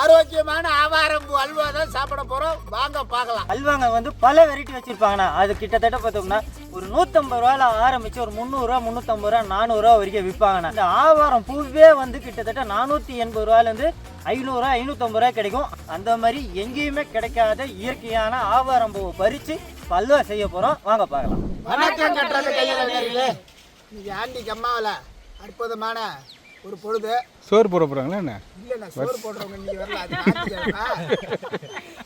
ஆரோக்கியமான ஆவாரம்பூ அல்வா தான் சாப்பிட போறோம். வாங்க பார்க்கலாம். அல்வாங்க வந்து பல வெரைட்டி வச்சிருப்பாங்கண்ணா. அது கிட்டத்தட்ட பார்த்தோம்னா ஒரு நூற்றம்பது ரூபாயில ஆரம்பிச்சு ஒரு முந்நூறுரூவா முந்நூற்றம்பது ரூபா நானூறுரூவா வரைக்கும் விற்பாங்கண்ணா இந்த ஆவாரம் பூவே வந்து கிட்டத்தட்ட நானூற்றி எண்பது ரூபாயிலேருந்து ஐநூறுரூவா ஐநூற்றம்பது ரூபா கிடைக்கும். அந்த மாதிரி எங்கேயுமே கிடைக்காத இயற்கையான ஆவாரம் பூவை பறித்து அல்வா செய்ய போகிறோம் வாங்க பார்க்கலாம். வணக்கம் கட்டுறது கையில் இன்னைக்கு ஆண்டி அம்மாவில் அற்புதமான ஒரு பொழுது. சோறு போட போகிறாங்களா என்ன? இல்லைண்ணா சோறு போடுறவங்க இன்னைக்கு வரல.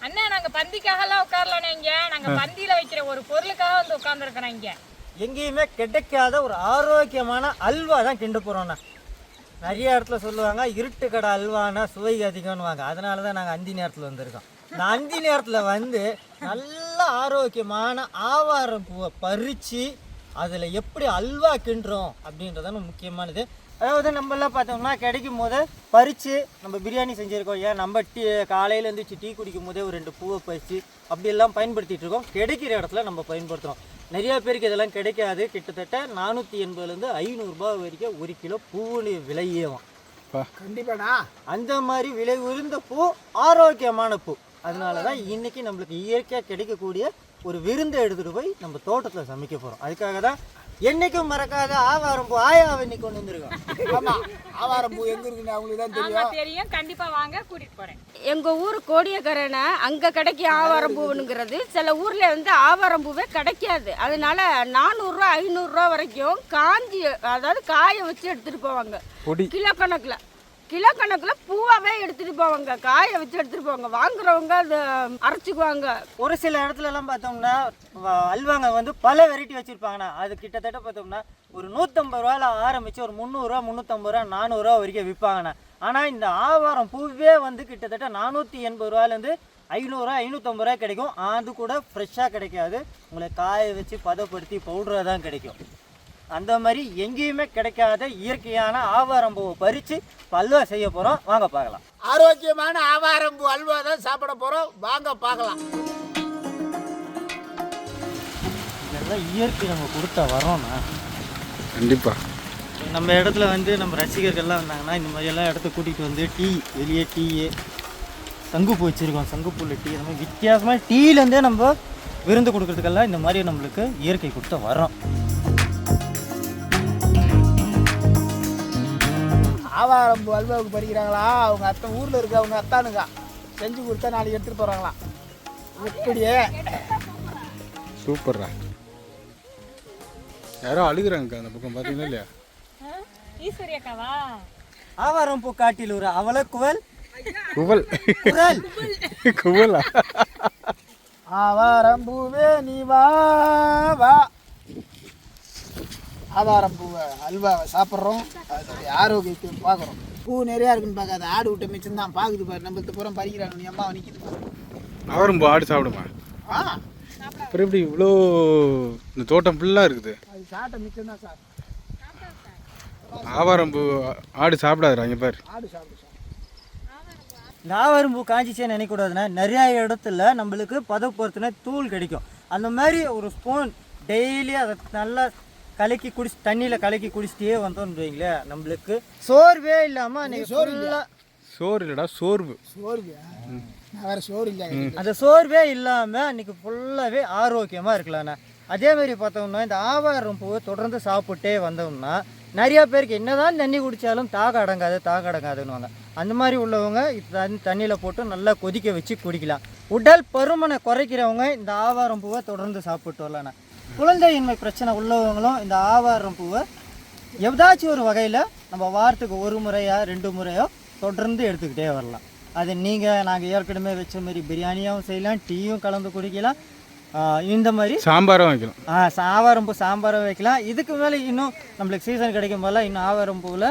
அண்ணா நாங்க பந்திக்காகலாம் உட்காரலாம் இங்க. நாங்க பந்தியில வைக்கிற ஒரு பொருளுக்காக வந்து உட்கார்ந்துருக்கிறோம் இங்க. எங்கேயுமே கிடைக்காத ஒரு ஆரோக்கியமான அல்வா தான் கிண்டு போகிறோண்ணா நிறைய இடத்துல சொல்லுவாங்க இருட்டு கடை அல்வானா சுவை அதிகம்னுவாங்க. அதனால தான் நாங்கள் அந்தி நேரத்தில் வந்திருக்கோம். இந்த அந்தி நேரத்தில் வந்து நல்ல ஆரோக்கியமான ஆவாரம் பூவை பறித்து அதில் எப்படி அல்வா கிண்டுறோம் அப்படின்றதான முக்கியமானது. அதாவது நம்மளாம் பார்த்தோம்னா கிடைக்கும் போது பறித்து நம்ம பிரியாணி செஞ்சுருக்கோம் ஏன் நம்ம டீ காலையில் எழுந்திரிச்சு டீ குடிக்கும் போதே ஒரு ரெண்டு பூவை பறித்து அப்படியெல்லாம் பயன்படுத்திட்டு இருக்கோம். கிடைக்கிற இடத்துல நம்ம பயன்படுத்துகிறோம் நிறைய பேருக்கு இதெல்லாம் கிடைக்காது. கிட்டத்தட்ட நானூற்றி எண்பதுலேருந்து ஐநூறுரூபா வரைக்கும் ஒரு கிலோ பூவுடைய விலையேவும் கண்டிப்பாண்ணா அந்த மாதிரி விலை உயர்ந்த பூ ஆரோக்கியமான பூ. அதனால தான் இன்னைக்கு நம்மளுக்கு இயற்கையாக கிடைக்கக்கூடிய ஒரு விருந்தை எடுத்துகிட்டு போய் நம்ம தோட்டத்தில் சமைக்க போகிறோம் அதுக்காக தான் என்னைக்கும் மறக்காத ஆவாரம் பூ ஆயாவை இன்னைக்கு கொண்டு வந்திருக்கோம். ஆமா ஆவாரம்பூ எங்க இருக்குன்னு அவங்களுக்கு தான் ஆமா தெரியும். தெரியும் கண்டிப்பா வாங்க கூட்டிட்டு போறேன். எங்க ஊர் கோடியக்கரைனா அங்க கிடைக்கும் ஆவாரம்பூவுங்கிறது சில ஊர்ல வந்து ஆவாரம்பூவே கிடைக்காது. அதனால நானூறுரூவா ஐநூறுரூவா வரைக்கும் காஞ்சி அதாவது காய வச்சு எடுத்துட்டு போவாங்க. கிலோ கணக்குல. கிலோ கணக்குல பூவாவே எடுத்துட்டு போவாங்க காய வச்சு எடுத்துட்டு போவாங்க. வாங்குறவங்க அது அரைச்சிக்குவாங்க. ஒரு சில இடத்துல எல்லாம் பார்த்தோம்னா வ- அல்வாங்க வந்து பல வெரைட்டி வச்சிருப்பாங்கண்ணா. அது கிட்டத்தட்ட பார்த்தோம்னா ஒரு நூற்றம்பது ரூபாயில் ஆரம்பித்து ஒரு முந்நூறுரூவா முந்நூற்றம்பது ரூபா நானூறுரூவா வரைக்கும் விற்பாங்கண்ணா ஆனால் இந்த ஆவாரம் பூவே வந்து கிட்டத்தட்ட நானூற்றி எண்பது ரூபாயிலேருந்து ஐநூறுரூவா ஐநூற்றம்பது ரூபா கிடைக்கும். அது கூட ஃப்ரெஷ்ஷாக கிடைக்காது. உங்களை காய வச்சு பதப்படுத்தி பவுடராக தான் கிடைக்கும். அந்த மாதிரி எங்கேயுமே கிடைக்காத இயற்கையான ஆவாரம் பூவை பறித்து அல்வா செய்ய போகிறோம் வாங்க பார்க்கலாம். ஆரோக்கியமான ஆவாரம்பூ அல்வா தான் சாப்பிட போறோம். வாங்க பார்க்கலாம். இதெல்லாம் இயற்கை நம்ம கொடுத்த வரோம்னா கண்டிப்பாக நம்ம இடத்துல வந்து நம்ம ரசிகர்கள்லாம் வந்தாங்கன்னா இந்த மாதிரி எல்லாம் இடத்த கூட்டிகிட்டு வந்து டீ வெளியே டீ சங்குப்பூ வச்சுருக்கோம். சங்குப்பூவில் டீ அந்த மாதிரி வித்தியாசமாக டீலேருந்தே நம்ம விருந்து கொடுக்கறதுக்கெல்லாம் இந்த மாதிரி நம்மளுக்கு இயற்கை கொடுத்த வரோம் ஆவாரம்பூ அல்வாவுக்கு பறிக்கிறாங்களா அவங்க அத்தை ஊர்ல இருக்க அவங்க அத்தானுங்க. செஞ்சு கொடுத்தா நாளைக்கு எடுத்துட்டு போறாங்களாம் இப்படியே சூப்பர்ரா. யாரோ அழுகுறாங்கக்கா அந்த பக்கம் பார்த்தீங்களா இல்லையா? ஈஸ்வரி அக்காவா? ஆவாரம் பூ காட்டில் ஒரு அவல குவல். குவல். குரல். குவலா? ஆவாரம்பூவே நீ வா வா. ஆவாரம்பூவை அல்வாவை சாப்பிட்றோம். அதோடைய ஆரோக்கியத்தை பார்க்குறோம். பூ நிறையா இருக்குன்னு பார்க்காத ஆடு விட்ட மிச்சம் தான் பார்க்குது பாரு. நம்மளுக்கு புறம் பறிக்கிறாங்க நீ அம்மா நிற்கிது ஆவரம்பு ஆடு சாப்பிடுமா? ஆ. அப்புறம் எப்படி இவ்வளோ இந்த தோட்டம் ஃபுல்லாக இருக்குது? அது சாப்பிட்ட மிச்சம் தான் சார் ஆவாரம்பு ஆடு சாப்பிடாதுடா இங்கே பாரு. ஆடு சாப்பிடு சார் இந்த ஆவாரம் பூ காய்ச்சிச்சேன்னு நினைக்கக்கூடாதுன்னா நிறையா இடத்துல நம்மளுக்கு பதப்படுத்தின தூள் கிடைக்கும். அந்த மாதிரி ஒரு ஸ்பூன் டெய்லி அதை நல்லா கலக்கி குடிச்சு தண்ணியில் கலக்கி குடிச்சிட்டே வந்தோம்னு வைங்களேன் நம்மளுக்கு சோர்வே இல்லாமல் அன்றைக்கி ஃபுல்லாக சோறு இல்லைடா சோர்வு. சோறு நான் வேற சோறு இல்லை அந்த சோர்வே இல்லாமல் அன்றைக்கி ஃபுல்லாகவே ஆரோக்கியமாக இருக்கலாண்ணா. அதே மாதிரி பார்த்தோம்னா இந்த ஆவாரம் பூவை தொடர்ந்து சாப்பிட்டே வந்தோம்னா நிறைய பேருக்கு என்னதான் தண்ணி குடித்தாலும் தாகம் அடங்காது தாகம் அடங்காதுன்னுவாங்க. அந்த மாதிரி உள்ளவங்க தண்ணி தண்ணியில் போட்டு நல்லா கொதிக்க வச்சு குடிக்கலாம். உடல் பருமனை குறைக்கிறவங்க இந்த ஆவாரம் பூவை தொடர்ந்து சாப்பிட்டு வரலாண்ணா. குழந்தையின்மை பிரச்சனை உள்ளவங்களும் இந்த ஆவாரம் பூவை ஏதாச்சும் ஒரு வகையில் நம்ம வாரத்துக்கு ஒரு முறையோ ரெண்டு முறையோ தொடர்ந்து எடுத்துக்கிட்டே வரலாம். அது நீங்கள் நாங்கள் ஏற்கனவே வச்ச மாதிரி பிரியாணியாகவும் செய்யலாம் டீயும் கலந்து குடிக்கலாம். இந்த மாதிரி சாம்பாரும் வைக்கலாம். ஆ ஆவாரம்பூ சாம்பாரை வைக்கலாம். இதுக்கு மேலே இன்னும் நம்மளுக்கு சீசன் கிடைக்கும் போதெல்லாம் இன்னும் ஆவாரம்பூவில்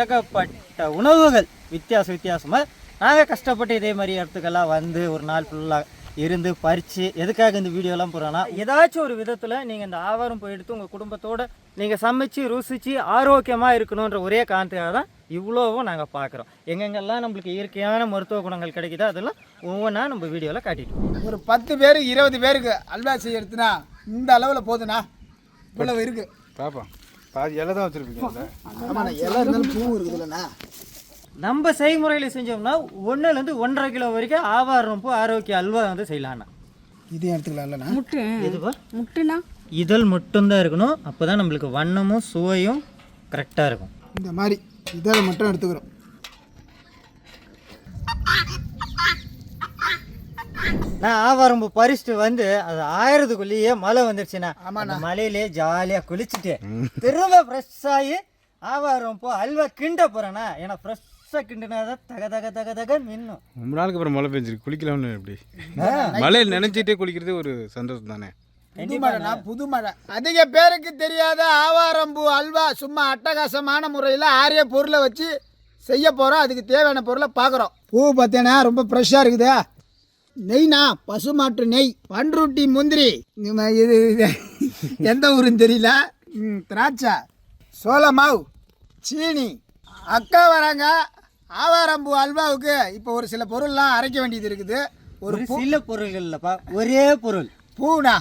ஏகப்பட்ட உணவுகள் வித்தியாச வித்தியாசமாக நாங்கள் கஷ்டப்பட்டு இதே மாதிரி இடத்துக்கெல்லாம் வந்து ஒரு நாள் ஃபுல்லாக இருந்து பறித்து எதுக்காக இந்த வீடியோலாம் போகிறோன்னா ஏதாச்சும் ஒரு விதத்தில் நீங்கள் இந்த ஆவாரம் பூ எடுத்து உங்கள் குடும்பத்தோடு நீங்கள் சமைச்சு ருசித்து ஆரோக்கியமாக இருக்கணுன்ற ஒரே காரணத்துக்காக தான் இவ்வளோவும் நாங்கள் பார்க்குறோம் எங்கெங்கெல்லாம் நம்மளுக்கு இயற்கையான மருத்துவ குணங்கள் கிடைக்குதோ அதெல்லாம் ஒவ்வொன்றா நம்ம வீடியோவில் காட்டிட்டு. ஒரு பத்து பேர் இருபது பேருக்கு அல்வா செய்யறதுனா இந்த அளவில் போதுண்ணா? இவ்வளவு இருக்கு. பாப்பா பாதி இலை தான் வச்சுருப்பீங்க ஆமாண்ணா எல்லாம் இருந்தாலும் பூவும் இருக்குதுல்லண்ணா. நம்ம செய்முறையில் செஞ்சோம்னா ஒன்றுலேருந்து ஒன்றரை கிலோ வரைக்கும் ஆவாரம் பூ ஆரோக்கிய அல்வா வந்து செய்யலாம்ண்ணா இதையும் எடுத்துக்கலாம்லண்ணா முட்டு. எதுவா? முட்டுனா? இதழ் மட்டும்தான் இருக்கணும். அப்போ தான் நம்மளுக்கு வண்ணமும் சுவையும் கரெக்டாக இருக்கும். இந்த மாதிரி இதை மட்டும் எடுத்துக்கிறோம். நான் ஆவாரம்பு பறிச்சுட்டு வந்து அது ஆயிரத்துக்குள்ளேயே மழை வந்துருச்சுண்ணா. அந்த மலையிலே ஜாலியாக குளிச்சுட்டு திரும்ப ஃப்ரெஷ் ஆகி ஆவாரம்பூ அல்வா கிண்ட போகிறேண்ணா ஏன்னா ஃப்ரெஷ்ஷாக கிண்டினா தான் தக தக தக தக மின்னும் ரொம்ப நாளுக்கு அப்புறம் மழை பெஞ்சிருக்கு. குளிக்கலாம்னு எப்படி? மழையில் நினைச்சிட்டே குளிக்கிறது ஒரு சந்தோஷம் தானே? புது மழைண்ணா புது மழை. அதிக பேருக்கு தெரியாத ஆவாரம்பூ அல்வா சும்மா அட்டகாசமான முறையில் ஆரிய பொருளை வச்சு செய்ய போகிறோம் அதுக்கு தேவையான பொருளை பார்க்குறோம். பூ பார்த்தேன்னா ரொம்ப ஃப்ரெஷ்ஷாக இருக்குது. நெய்னா பசுமாட்டு நெய் பன்ருட்டி முந்திரி. இது எந்த ஊருன்னு தெரியல. திராட்சை சோள மாவு சீனி அக்கா வராங்க. ஆவாரம்பூ அல்வாவுக்கு இப்போ ஒரு சில பொருள்லாம் அரைக்க வேண்டியது இருக்குது. ஒரு சில பொருள்கள் இல்லைப்பா ஒரே பொருள். பூனா?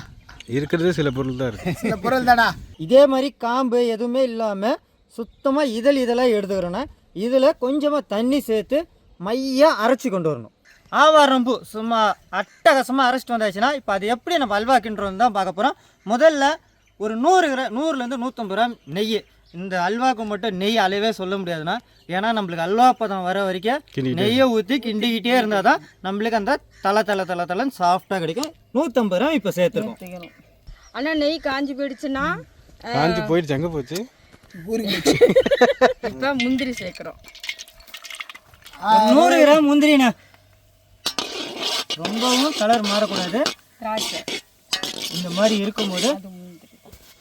இருக்கிறதே சில பொருள் தான் இருக்கு. சில பொருள் தானா? இதே மாதிரி காம்பு எதுவுமே இல்லாமல் சுத்தமாக இதழ் இதழாக எடுத்துக்கிறோன்னா இதில் கொஞ்சமாக தண்ணி சேர்த்து மையாக அரைச்சி கொண்டு வரணும். ஆவாரம்பூ சும்மா அட்டகாசமாக அரைச்சிட்டு வந்தாச்சுன்னா இப்போ அது எப்படி நம்ம அல்வா கிண்டுறோம் தான் பார்க்க போகிறோம் முதல்ல ஒரு நூறு கிராம் நூறுலேருந்து நூற்றம்பது கிராம் நெய் இந்த அல்வாவுக்கு மட்டும் நெய் அளவே சொல்ல முடியாதுன்னா ஏன்னா நம்மளுக்கு அல்வா பதம் வர வரைக்கும் நெய்யை ஊற்றி கிண்டிக்கிட்டே இருந்தால் தான் நம்மளுக்கு அந்த தலை தலை தலை தலைன்னு சாஃப்டாக கிடைக்கும். நூற்றம்பது கிராம் இப்போ சேர்த்துருக்கோம். ஆனால் நெய் காஞ்சி போயிடுச்சுன்னா காஞ்சி போயிடுச்சு எங்கே போச்சு? இப்போ முந்திரி சேர்க்குறோம். நூறு கிராம் முந்திரிண்ணா. ரொம்பவும் கலர் மாறக்கூடாது. திராட்சை. இந்த மாதிரி இருக்கும்போது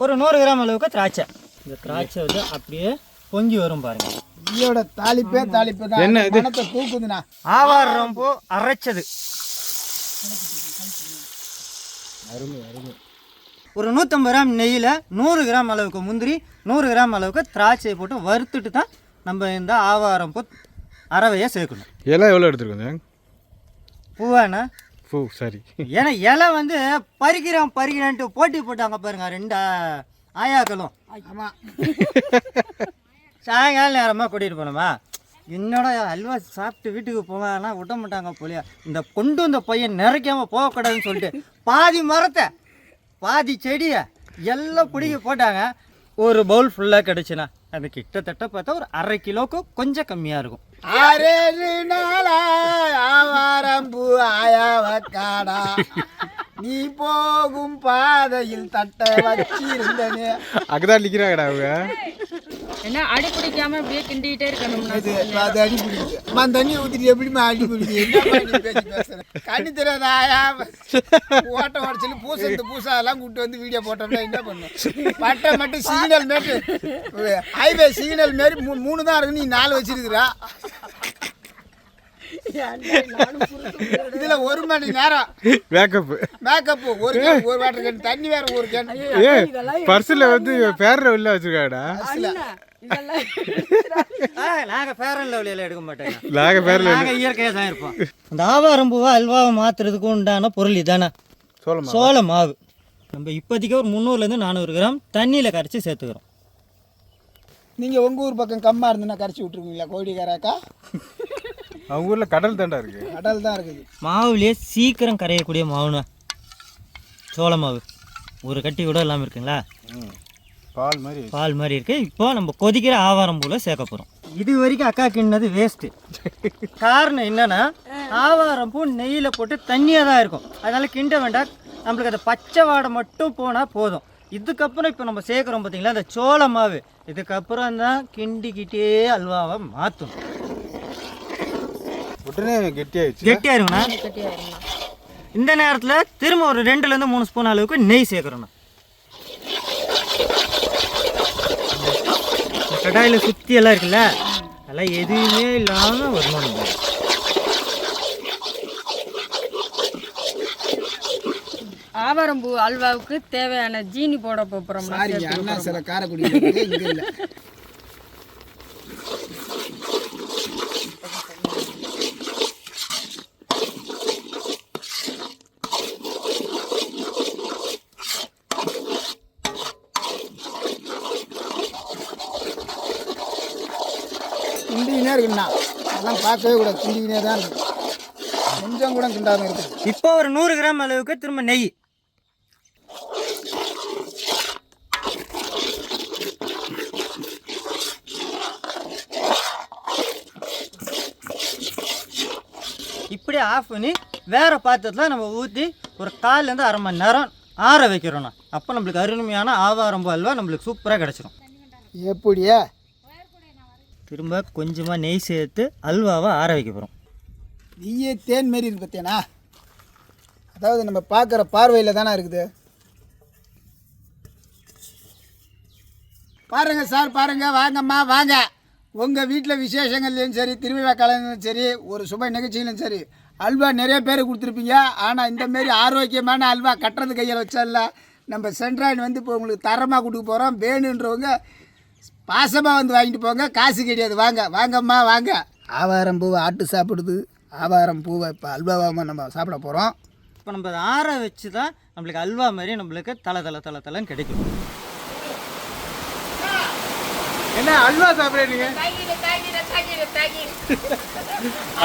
ஒரு நூறு கிராம் அளவுக்கு திராட்சை. இந்த திராட்சை வந்து அப்படியே பொங்கி வரும் பாருங்க. இதோட தாளிப்பே தாளிப்பு தான் என்ன இது? தூக்குதுண்ணா. ஆவாரம் பூ அரைச்சது. ஒரு நூற்றம்பது கிராம் நெய்யில் நூறு கிராம் அளவுக்கு முந்திரி நூறு கிராம் அளவுக்கு திராட்சையை போட்டு வறுத்துட்டு தான் நம்ம இந்த ஆவாரம் பூ அரவையை சேர்க்கணும். இலை எவ்வளோ எடுத்துருக்கோங்க? பூவாண்ணா? பூ சரி. ஏன்னா இலை வந்து பறிக்கிறோம் பறிக்கிறேன்ட்டு போட்டி போட்டாங்க பாருங்க ரெண்டு ஆயாக்களும். ஆமாம் சாயங்காலம் நேரமாக கூட்டிகிட்டு போனோமா என்னோட அல்வா சாப்பிட்டு வீட்டுக்கு போவான்னா விட மாட்டாங்க போலியா? இந்த கொண்டு வந்த பையன் நிறைக்காம போகக்கூடாதுன்னு சொல்லிட்டு பாதி மரத்தை பாதி செடியை எல்லாம் பிடிக்க போட்டாங்க. ஒரு பவுல் ஃபுல்லாக கிடச்சுண்ணா அது கிட்டத்தட்ட பார்த்தா ஒரு அரை கிலோக்கு கொஞ்சம் கம்மியாக இருக்கும். ஆறேழு நாளா ஆவாரம்பூ ஆயாவக்காடா நீ போகும் பாதையில் தட்ட வச்சிருந்தனே. அங்கதான் நிற்கிறாங்கடா அவங்க. ஏன்னா அடி பிடிக்காம அப்படியே கிண்டிக்கிட்டே இருக்கணும்னா இது அது அடி பிடிக்குது அம்மா தண்ணி ஊற்றிட்டு எப்படிம்மா அடி பிடிக்குது கண்ணு தெரியாத ஆயா ஓட்ட உடச்சல் பூசை இந்த பூசா எல்லாம் கூப்பிட்டு வந்து வீடியோ போட்டோம்னா என்ன பண்ணும்? பட்டை மட்டும் சிக்னல் மேட்டு ஹைவே சிக்னல் மாரி மூணு தான் இருக்கு நீ நாலு வச்சிருக்கிறா. இதுல ஒரு மணி நேரம். மேக்கப் மேக்கப் ஒரு ஒரு வாட்டர் கேன் தண்ணி வேற ஒரு கேன் ஏ பர்ஸில் வந்து பேர வெளில வச்சிருக்காடா? நாங்கள் ஃபேரன் லவ்லியில் எடுக்க மாட்டோங்க. நாங்கள் பேரில் நாங்கள் இயற்கையாக தான் இருப்போம். இந்த ஆவாரம்பூவை அல்வாவை மாற்றுறதுக்கு உண்டான பொருள் இதானே? சோளமா சோள மாவு. நம்ம இப்போதைக்கு ஒரு முந்நூறுலேருந்து நானூறு கிராம் தண்ணியில் கரைச்சி சேர்த்துக்கிறோம். நீங்க உங்க ஊர் பக்கம் கம்மா இருந்துன்னா கரைச்சி விட்டுருக்கீங்களா கோடிக்காராக்கா அவங்க ஊரில் கடல் தாண்டா இருக்கு. கடல் தான் இருக்குது. மாவுலேயே சீக்கிரம் கரையக்கூடிய மாவுண்ணா. சோள மாவு. ஒரு கட்டி கூட இல்லாமல் இருக்குங்களா? பால் மாதிரி பால் மாதிரி இருக்கு. இப்போ நம்ம கொதிக்கிற ஆவாரம் பூல சேர்க்க போகிறோம் இது வரைக்கும் அக்கா கிண்ணது வேஸ்ட்டு காரணம் என்னன்னா ஆவாரம் பூ நெய்யில் போட்டு தண்ணியாக தான் இருக்கும். அதனால கிண்ட வேண்டாம். நம்மளுக்கு அந்த பச்சை வாடை மட்டும் போனால் போதும். இதுக்கப்புறம் இப்போ நம்ம சேர்க்குறோம் பார்த்தீங்களா அந்த சோள மாவு. இதுக்கப்புறம் தான் கிண்டிக்கிட்டே அல்வாவை மாற்றும் உடனே கெட்டியாயிடுச்சு கெட்டியாக இருக்குண்ணா இந்த நேரத்தில் திரும்ப ஒரு ரெண்டுலேருந்து மூணு ஸ்பூன் அளவுக்கு நெய் சேர்க்குறோண்ணா. கடாயில் சுற்றி எல்லாம் இருக்குல்ல அதெல்லாம் எதுவுமே இல்லாமல் வரணும் நம்ம. ஆவாரம்பூ அல்வாவுக்கு தேவையான ஜீனி போட அண்ணா சில காரைக்குடி இருக்கு, இங்க இல்லை இண்டினா இருக்குண்ணா அதெல்லாம் பார்க்கவே கூடாது. கிண்டிக்கினே தான் இருக்கும். கொஞ்சம் கூட கிண்டாமல் இருக்குது. இப்போ ஒரு நூறு கிராம் அளவுக்கு திரும்ப நெய். இப்படி ஆஃப் பண்ணி வேறு பாத்திரத்தில் நம்ம ஊற்றி ஒரு கால்லேருந்து அரை மணி நேரம் ஆற வைக்கிறோண்ணா அப்போ நம்மளுக்கு அருமையான ஆவாரம்பு அல்வா நம்மளுக்கு சூப்பராக கிடச்சிரும். எப்படியா? திரும்ப கொஞ்சமாக நெய் சேர்த்து அல்வாவை ஆற வைக்க போகிறோம் நெய்யே தேன் மாரி இருக்கு பார்த்தேனா அதாவது நம்ம பார்க்குற பார்வையில் தானே இருக்குது? பாருங்க சார் பாருங்க வாங்கம்மா வாங்க. உங்கள் வீட்டில் விசேஷங்கள்லையும் சரி திருவிழா காலங்களும் சரி ஒரு சுப நிகழ்ச்சியிலும் சரி அல்வா நிறைய பேர் கொடுத்துருப்பீங்க. ஆனால் இந்த மாரி ஆரோக்கியமான அல்வா கட்டுறது கையில் வச்சல நம்ம சென்ட்ராயின் வந்து இப்போ உங்களுக்கு தரமாக கொடுக்க போகிறோம் வேணுன்றவங்க பாசமாக வந்து வாங்கிட்டு போங்க காசு கிடையாது. வாங்க வாங்கம்மா வாங்க. ஆவாரம் பூவை ஆட்டு சாப்பிடுது. ஆவாரம் பூவை இப்போ அல்வாவாக நம்ம சாப்பிட போகிறோம் இப்போ நம்ம அதை ஆற வச்சு தான் நம்மளுக்கு அல்வா மாதிரி நம்மளுக்கு தலை தலை தலை தலைன்னு கிடைக்கும். என்ன அல்வா சாப்பிட்றீங்க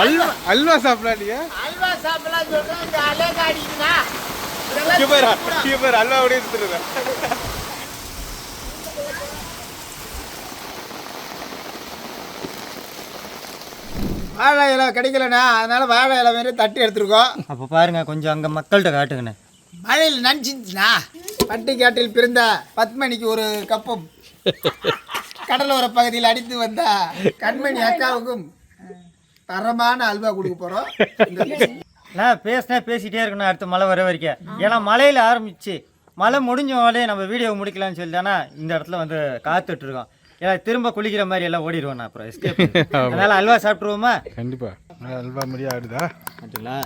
அல்வா அல்வா சாப்பிட்றாங்க அல்வா சாப்பிடலாம் சொல்கிறேன் இந்த அழகு அடிக்குதா இங்கே பேர் இங்கே பேர் அல்வா அப்படியே சுற்றுருங்க வாழை இலை கிடைக்கலண்ணா அதனால் வாழை இலை மாரி தட்டி எடுத்துருக்கோம். அப்போ பாருங்க கொஞ்சம் அங்கே மக்கள்கிட்ட காட்டுங்கண்ணே. மழையில் நனைச்சிருந்துச்சுண்ணா பட்டிக்காட்டில் பிறந்த பத்மணிக்கு ஒரு கப்பம். கடலோர பகுதியில் அடித்து வந்த கண்மணி அக்காவுக்கும் தரமான அல்வா கொடுக்க போகிறோம் நான் பேசினே பேசிகிட்டே இருக்கணும் அடுத்த மழை வர வரைக்கும். ஏன்னா மழையில் ஆரம்பிச்சு மழை முடிஞ்ச உடனே நம்ம வீடியோ முடிக்கலாம்னு சொல்லிட்டானா இந்த இடத்துல வந்து காத்துட்டு இருக்கோம். ஏன்னா திரும்ப குளிக்கிற மாதிரி எல்லாம் ஓடிடுவோம் நான் அப்புறம் escape. அதனால அல்வா சாப்பிட்ருவோமா கண்டிப்பா. அல்வா மாதிரியே ஆடுதா? அப்படிங்களா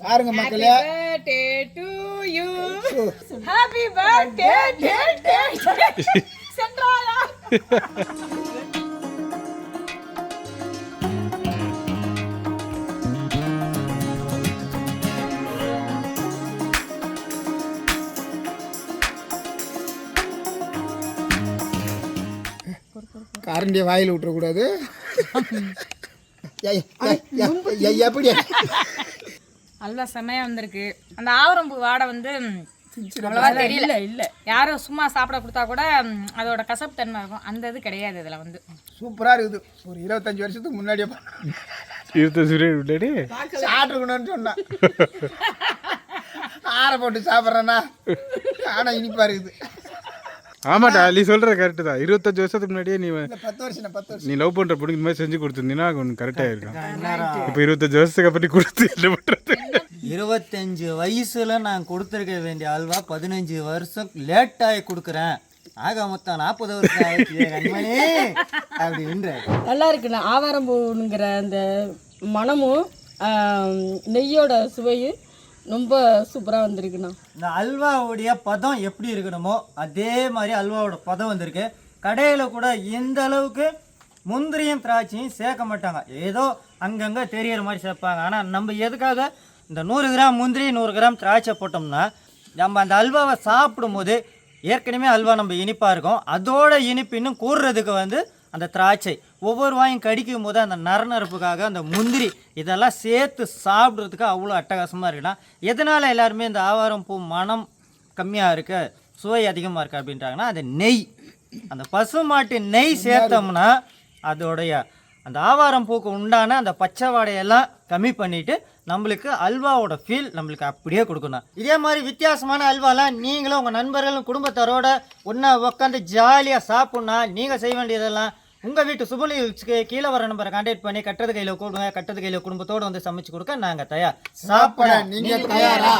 பாருங்க மக்களே. to you. Happy birthday day day சென்றாயா? கரண்டியை வாயில் விட்டுறக்கூடாது. எப்படி அல்வா செமையா வந்திருக்கு. அந்த ஆவரம்பூ வாடை வந்து அவ்வளவா தெரியல. இல்ல யாரும் சும்மா சாப்பிட கொடுத்தா கூட அதோட கசப்பு தன்மை இருக்கும். அந்த இது கிடையாது இதுல வந்து. சூப்பராக இருக்குது. ஒரு இருபத்தஞ்சி வருஷத்துக்கு முன்னாடியே இருபத்தஞ்சு முன்னாடி? சாப்பிட்டுக்கணும்னு சொன்னேன். ஆற போட்டு சாப்பிட்றேன்னா ஆனால் இனிப்பாக இருக்குது. ஆமாடா நீ சொல்ற கரெக்டு தான். இருபத்தஞ்சு வருஷத்துக்கு முன்னாடியே நீ பத்து வருஷம் பத்து வருஷம். நீ லவ் பண்ற பொண்ணு இந்த மாதிரி செஞ்சு கொடுத்துருந்தீங்கன்னா ஒன்று கரெக்டாக இருக்கும். இப்போ இருபத்தஞ்சு வருஷத்துக்கு அப்புறம் கொடுத்து என்ன பண்றது? இருபத்தஞ்சு வயசுல நான் கொடுத்துருக்க வேண்டிய அல்வா பதினஞ்சு வருஷம் லேட்டாகி கொடுக்குறேன். ஆக மொத்தம் நாற்பது வருஷம் ஆயிடுச்சு. கண்மணி அப்படின்ற. நல்லா இருக்குண்ணா ஆவாரம்பூங்கிற அந்த மணமும் ஆம், நெய்யோட சுவையும் ரொம்ப சூப்பராக வந்திருக்குண்ணா. இந்த அல்வாவுடைய பதம் எப்படி இருக்கணுமோ அதே மாதிரி அல்வாவோட பதம் வந்திருக்கு. கடையில் கூட எந்த அளவுக்கு முந்திரியும் திராட்சையும் சேர்க்க மாட்டாங்க. ஏதோ அங்கங்கே தெரியிற மாதிரி சேர்ப்பாங்க. ஆனால் நம்ம எதுக்காக இந்த நூறு கிராம் முந்திரி நூறு கிராம் திராட்சை போட்டோம்னா நம்ம அந்த அல்வாவை சாப்பிடும்போது ஏற்கனவே அல்வா நம்ம இனிப்பாக இருக்கும். அதோட இனிப்பு இன்னும் கூறுறதுக்கு வந்து அந்த திராட்சை. ஒவ்வொரு வாயும் கடிக்கும் போது அந்த நரநரப்புக்காக அந்த முந்திரி இதெல்லாம் சேர்த்து சாப்பிட்றதுக்கு அவ்வளோ அட்டகாசமாக இருக்குன்னா எதனால் எல்லாருமே இந்த ஆவாரம் பூ மனம் கம்மியாக இருக்கு சுவை அதிகமாக இருக்குது அப்படின்றாங்கன்னா அது நெய். அந்த பசுமாட்டு நெய் சேர்த்தோம்னா அதோடைய அந்த ஆவாரம் பூக்கு உண்டான அந்த பச்சை வாடையெல்லாம் கம்மி பண்ணிட்டு நம்மளுக்கு அல்வாவோட ஃபீல் நம்மளுக்கு அப்படியே கொடுக்கணும். இதே மாதிரி வித்தியாசமான அல்வாலாம் நீங்களும் உங்கள் நண்பர்களும் குடும்பத்தாரோட ஒன்றா உட்காந்து ஜாலியாக சாப்பிட்னா நீங்கள் செய்ய வேண்டியதெல்லாம் உங்கள் வீட்டு சுபலிக்கு கீழே வர நம்பரை கான்டாக்ட் பண்ணி கட்டுறது கையில் கொடுங்க கட்டுறது கையில் குடும்பத்தோடு வந்து சமைச்சு கொடுக்க நாங்கள் தயார். சாப்பிட நீங்கள் தயாரா?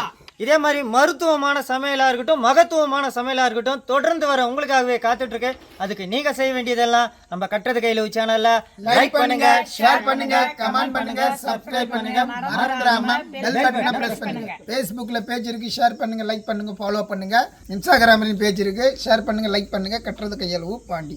இதே மாதிரி மருத்துவமான சமையலாக இருக்கட்டும் மகத்துவமான சமையலாக இருக்கட்டும் தொடர்ந்து வர உங்களுக்காகவே காத்துட்டு இருக்கு அதுக்கு நீங்க செய்ய வேண்டியதெல்லாம் நம்ம கட்டுறது கையில் சேனல்ல. லைக் பண்ணுங்க ஷேர் பண்ணுங்க கமெண்ட் பண்ணுங்க சப்ஸ்கிரைப் பண்ணுங்க. மறந்துடாம பெல் பட்டனை பிரஸ் பண்ணுங்க. ஃபேஸ்புக்கில் பேஜ் இருக்கு ஷேர் பண்ணுங்க லைக் பண்ணுங்க ஃபாலோ பண்ணுங்க. இன்ஸ்டாகிராம்லையும் பேஜ் இருக்கு ஷேர் பண்ணுங்க லைக் பண்ணுங்க கட்டுறது கையளவு பாண்டி